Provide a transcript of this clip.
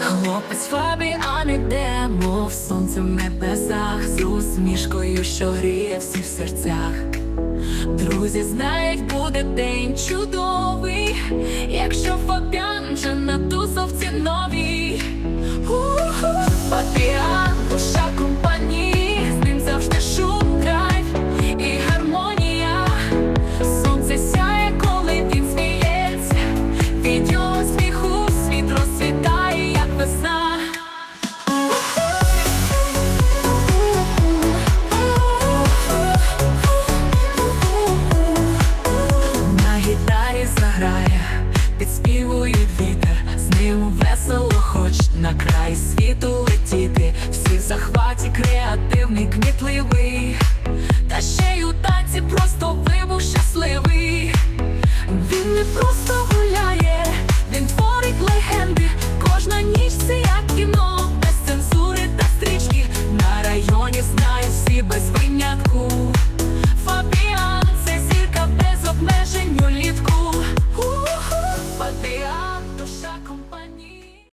Хлопець фабі, а не демо в сонце в небесах з усмішкою, що гріє всі в серцях. Друзі знають, буде день чудовий, якщо Фабіан вже на тусовці новій. весело, хоч на край світу летіти, всі в захваті креативний, кмітливий, та ще й у танці просто вибув щасливий. Він не просто гуляє, він творить легенди, кожна ніч це як кіно, без цензури та стрічки. На районі знає всі без винятку.